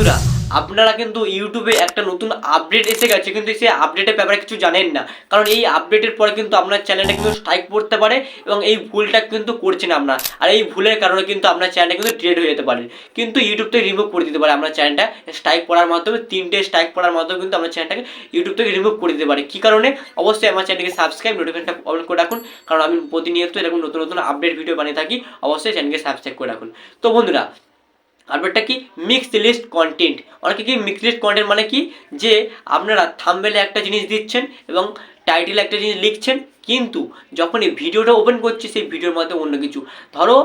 বন্ধুরা, আপনারা কিন্তু ইউটিউবে একটা নতুন আপডেট এসে গেছে, কিন্তু সেই আপডেটের ব্যাপারে কিছু জানেন না। কারণ এই আপডেটের পরে কিন্তু আপনার চ্যানেলটা কিন্তু স্ট্রাইক পড়তে পারে এবং এই ভুলটা কিন্তু করছেন আপনার আর এই ভুলের কারণে কিন্তু আপনার চ্যানেলটা কিন্তু ডিলেট হয়ে যেতে পারে। কিন্তু ইউটিউব থেকে রিমুভ করে দিতে পারে আপনার চ্যানেলটা স্ট্রাইক পড়ার মাধ্যমে, তিনটে স্ট্রাইক পড়ার মাধ্যমে কিন্তু আপনার চ্যানেলটাকে ইউটিউব থেকে রিমুভ করে দিতে পারে। কী কারণে? অবশ্যই আমার চ্যানেলকে সাবস্ক্রাইব নোটিফিকেশনটা অন করে রাখুন। কারণ আমি প্রতিনিয়ত এরকম নতুন নতুন আপডেট ভিডিও বানিয়ে থাকি, অবশ্যই চ্যানেলকে সাবস্ক্রাইব করে রাখুন। তো বন্ধুরা আপডেটটা কি? মিক্সড লিস্ট কন্টেন্ট অনেকে কি? মিক্সড লিস্ট কন্টেন্ট মানে কি? যে আপনারা থাম্বেলে একটা জিনিস দিচ্ছেন এবং টাইটেলে একটা জিনিস লিখছেন, কিন্তু যখন এই ভিডিওটা ওপেন করছি, সেই ভিডিওর মধ্যে অন্য কিছু। ধরো,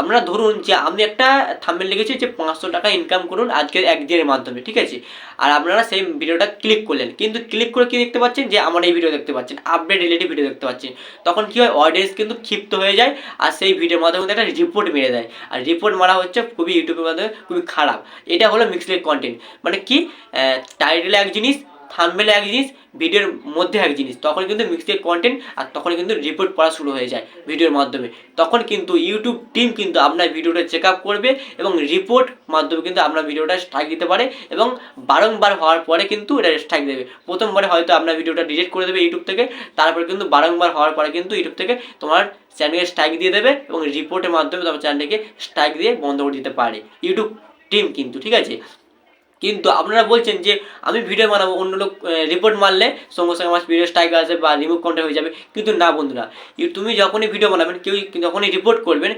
আমরা ধরুন যে আমি একটা থাম্বেল লিখেছি যে পাঁচশো টাকা ইনকাম করুন আজকের একদিনের মাধ্যমে, ঠিক আছে? আর আপনারা সেই ভিডিওটা ক্লিক করলেন। কিন্তু ক্লিক করে কি দেখতে পাচ্ছেন? যে আমার এই ভিডিও দেখতে পাচ্ছেন আপডেট রিলেটিভ ভিডিও দেখতে পাচ্ছেন। তখন কি হয়? অডিয়েন্স কিন্তু ক্ষিপ্ত হয়ে যায় আর সেই ভিডিওর মাধ্যমে কিন্তু একটা রিপোর্ট মেরে দেয়। আর রিপোর্ট মারা হচ্ছে খুবই ইউটিউবের মাধ্যমে খুবই খারাপ। এটা হলো মিক্সলেট কন্টেন্ট মানে কি? টাইটেলে এক জিনিস থাম্বেলে এক জিনিস, ভিডিওর মধ্যে এক জিনিস। তখন কিন্তু মিক্সড কন্টেন্ট আর তখন কিন্তু রিপোর্ট পড়া শুরু হয়ে যায় ভিডিওর মাধ্যমে। তখন কিন্তু ইউটিউব টিম কিন্তু আপনার ভিডিওটা চেক আপ করবে এবং রিপোর্ট মাধ্যমে কিন্তু আপনার ভিডিওটা স্ট্রাইক দিতে পারে এবং বারংবার হওয়ার পরে কিন্তু এটা স্ট্রাইক দেবে। প্রথমবারে হয়তো আপনার ভিডিওটা ডিলিট করে দেবে ইউটিউব থেকে, তারপরে কিন্তু বারংবার হওয়ার পরে কিন্তু ইউটিউব থেকে তোমার চ্যানেলকে স্ট্রাইক দিয়ে দেবে এবং রিপোর্টের মাধ্যমে তোমার চ্যানেলকে স্ট্রাইক দিয়ে বন্ধ করে দিতে পারে। ইউটিউব টিম কিন্তু, ঠিক আছে? কিন্তু আপনারা বলছেন যে আমি ভিডিও বানাবো, অন্য লোক রিপোর্ট মারলে সঙ্গে সঙ্গে আমার ভিডিও স্ট্রাইক আসবে বা রিমুভ কন্টেন্ট হয়ে যাবে। কিন্তু না বন্ধুরা তুমি যখনই ভিডিও বানাবেন, কেউ যখনই রিপোর্ট করবেন,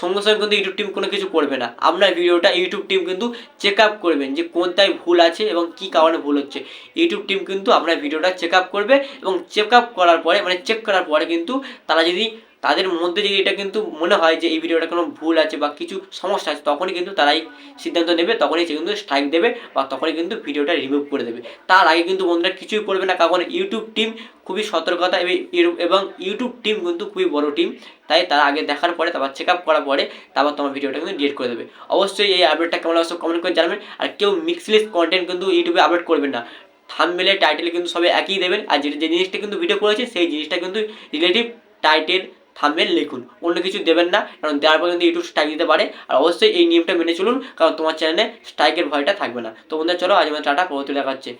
সঙ্গে সঙ্গে কিন্তু ইউটিউব টিম কোনো কিছু করবে না। আপনার ভিডিওটা ইউটিউব টিম কিন্তু চেক আপ করবেন যে কোনটায় ভুল আছে এবং কী কারণে ভুল হচ্ছে। ইউটিউব টিম কিন্তু আপনার ভিডিওটা চেক আপ করবে এবং চেক আপ করার পরে মানে চেক করার পরে কিন্তু তারা যদি তাদের মধ্যে যদি এটা কিন্তু মনে হয় যে এই ভিডিওটা কোনো ভুল আছে বা কিছু সমস্যা আছে, তখনই কিন্তু তারাই সিদ্ধান্ত নেবে, তখনই সে কিন্তু স্ট্রাইক দেবে বা তখনই কিন্তু ভিডিওটা রিমুভ করে দেবে। তার আগে কিন্তু বন্ধুরা কিছুই করবে না, কারণ ইউটিউব টিম খুবই সতর্কতা এবং ইউ- এবং ইউটিউব টিম কিন্তু খুবই বড় টিম তাই তারা আগে দেখার পরে, তারপর চেক আপ করার পরে, তারপর তোমার ভিডিওটা কিন্তু ডিলিট করে দেবে। অবশ্যই এই আপডেটটা কেমন অবশ্যই কমেন্ট করে জানাবেন, আর কেউ মিক্সলেস কন্টেন্ট কিন্তু ইউটিউবে আপলোড করবেন না। থাম্বনেলে টাইটেল কিন্তু সবাই একই দেবেন, আর যে জিনিসটা কিন্তু ভিডিও করেছে, সেই জিনিসটা কিন্তু রিলেটিভ টাইটেল থাম্বনেল লিখুন। অন্য কিছু দেবেন না, কারণ দেওয়ার পর কিন্তু ইউটিউব স্ট্রাইক দিতে পারে। আর অবশ্যই এই নিয়মটা মেনে চলুন, কারণ তোমার চ্যানেলে স্ট্রাইকের ভয়টা থাকবে না। তো বন্ধুরা, চলো আজ আমার টাটা, পরবর্তী দেখা হচ্ছে।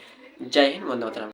জয় হিন্দ মাতরম।